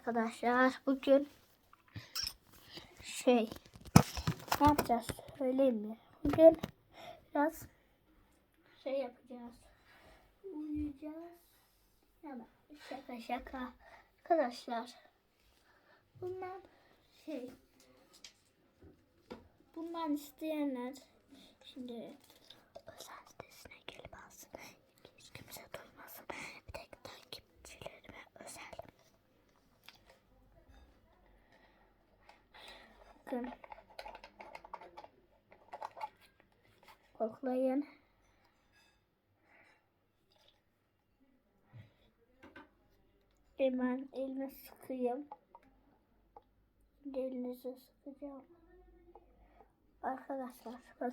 arkadaşlar bugün şey ne yapacağız söyleyeyim mi? Bugün biraz şey yapacağız. Uyuyacağız. Ama şaka şaka. Arkadaşlar bundan şey bundan isteyenler şimdi Bakın. Koklayın. Hemen elime sıkayım. Elinize sıkacağım. Arkadaşlar bak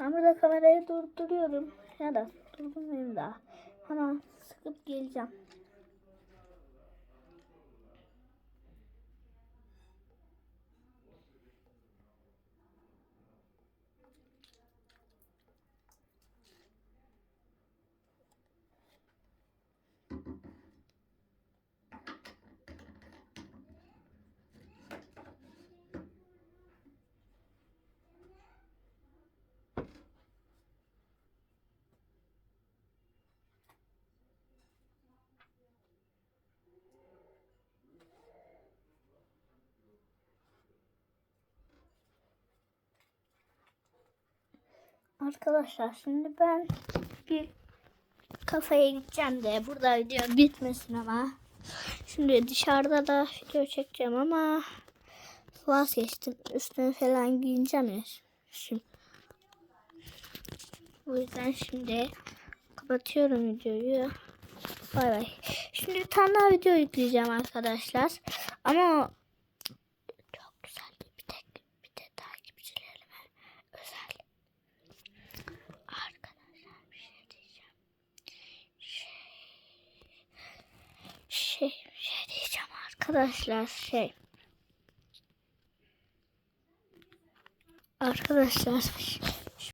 ben burada kamerayı durduruyorum. Ya da durdurmayayım daha. Hemen sıkıp geleceğim. Arkadaşlar şimdi ben bir kafeye gideceğim de burada video bitmesin ama. Şimdi dışarıda da video çekeceğim ama vazgeçtim. Üstüne falan giyineceğim ya. Şimdi. O yüzden şimdi kapatıyorum videoyu. Bay bay. Şimdi bir tane daha video yükleyeceğim arkadaşlar. Ama çok güzel bir tek bir de takipçilerime özel. Arkadaşlar bir şey diyeceğim. Şey, şey, şey diyeceğim arkadaşlar şey. Arkadaşlar